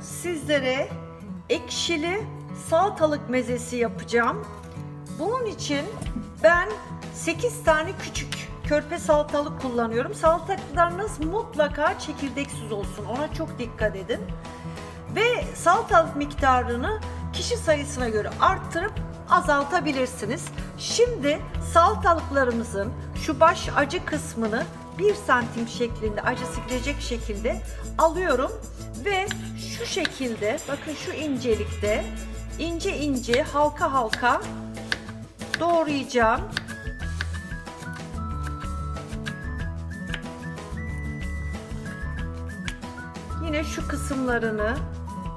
sizlere ekşili salatalık mezesi yapacağım. Bunun için ben 8 tane küçük körpe salatalık kullanıyorum. Salatalıklarınız mutlaka çekirdeksiz olsun. Ona çok dikkat edin. Ve salatalık miktarını kişi sayısına göre arttırıp azaltabilirsiniz. Şimdi salatalıklarımızın şu baş acı kısmını 1 santim şeklinde acısı girecek şekilde alıyorum ve şu şekilde bakın şu incelikte ince ince halka halka doğrayacağım. Yine şu kısımlarını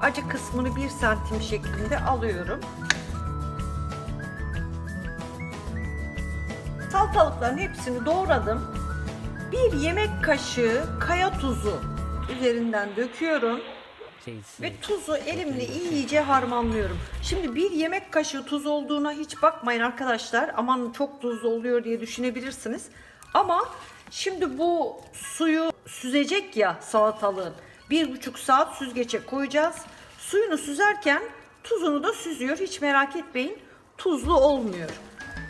acı kısmını 1 santim şeklinde alıyorum. Salatalıkların hepsini doğradım bir yemek kaşığı kaya tuzu üzerinden döküyorum. Ve tuzu elimle iyice harmanlıyorum. Şimdi bir yemek kaşığı tuz olduğuna hiç bakmayın arkadaşlar. Aman çok tuzlu oluyor diye düşünebilirsiniz. Ama şimdi bu suyu süzecek ya salatalığın. Bir buçuk saat süzgece koyacağız. Suyunu süzerken tuzunu da süzüyor. Hiç merak etmeyin tuzlu olmuyor.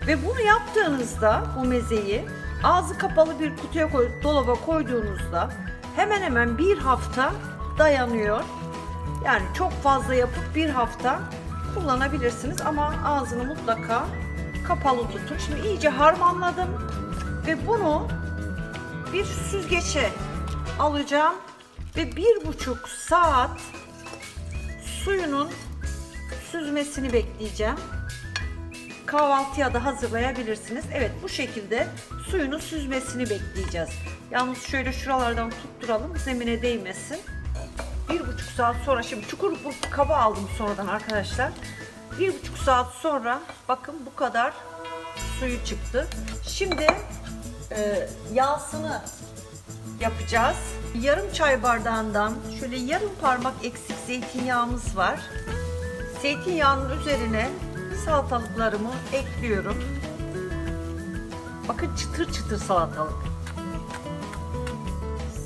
Ve bunu yaptığınızda bu mezeyi ağzı kapalı bir kutuya koyup dolaba koyduğunuzda hemen hemen bir hafta dayanıyor. Yani çok fazla yapıp bir hafta kullanabilirsiniz ama ağzını mutlaka kapalı tutun. Şimdi iyice harmanladım ve bunu bir süzgeçe alacağım ve bir buçuk saat suyunun süzmesini bekleyeceğim kahvaltıya da hazırlayabilirsiniz. Evet bu şekilde suyunu süzmesini bekleyeceğiz. Yalnız şöyle şuralardan tutturalım zemine değmesin. Bir buçuk saat sonra şimdi çukur bu kaba aldım sonradan arkadaşlar. Bir buçuk saat sonra bakın bu kadar suyu çıktı. Şimdi e, yağsını yapacağız. Yarım çay bardağından şöyle yarım parmak eksik zeytinyağımız var. Zeytinyağının üzerine salatalıklarımı ekliyorum. Bakın çıtır çıtır salatalık.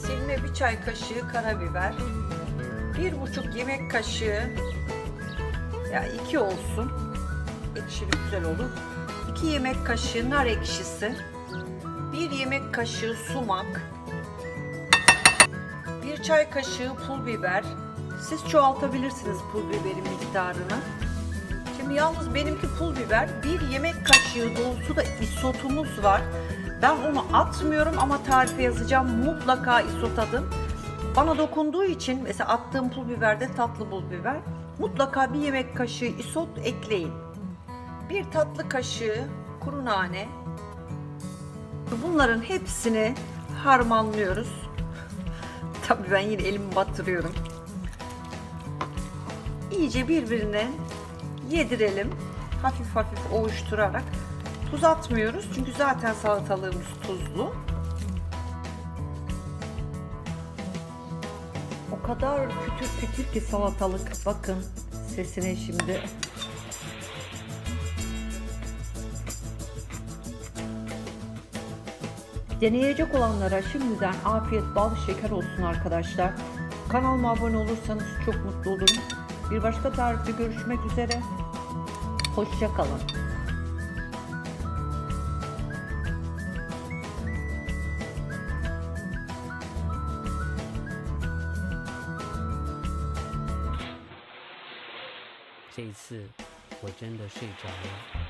Silme bir çay kaşığı karabiber. Bir buçuk yemek kaşığı ya iki olsun. Ekşili güzel olur. İki yemek kaşığı nar ekşisi. Bir yemek kaşığı sumak. Bir çay kaşığı pul biber. Siz çoğaltabilirsiniz pul biberin miktarını. Yalnız benimki pul biber. Bir yemek kaşığı dolusu da isotumuz var. Ben onu atmıyorum ama tarife yazacağım. Mutlaka isot adın. Bana dokunduğu için mesela attığım pul biberde tatlı pul biber. Mutlaka bir yemek kaşığı isot ekleyin. Bir tatlı kaşığı kuru nane. Bunların hepsini harmanlıyoruz. Tabii ben yine elimi batırıyorum. İyice birbirine yedirelim. Hafif hafif ovuşturarak. Tuz atmıyoruz çünkü zaten salatalığımız tuzlu. O kadar kütür kütür ki salatalık. Bakın sesine şimdi. Deneyecek olanlara şimdiden afiyet bal şeker olsun arkadaşlar. Kanalıma abone olursanız çok mutlu olurum. Bir başka tarifte görüşmek üzere. 好糟糕"这一次我真的睡着了。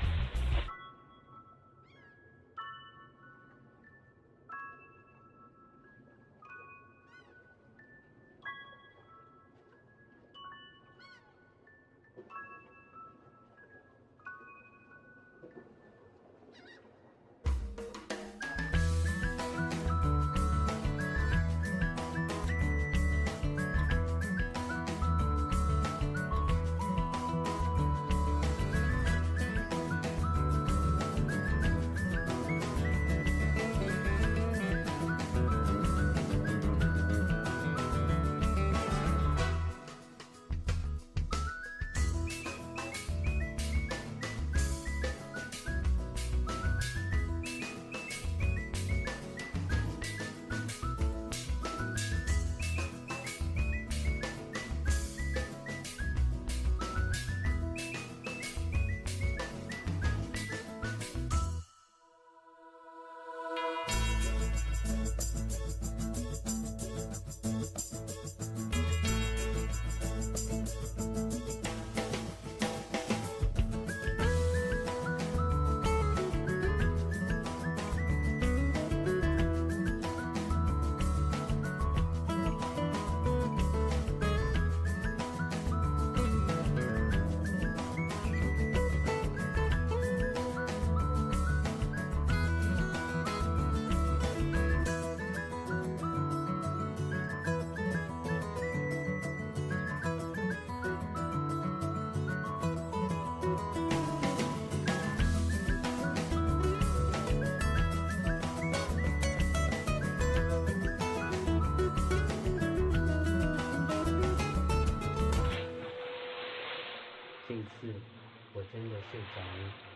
就睡着了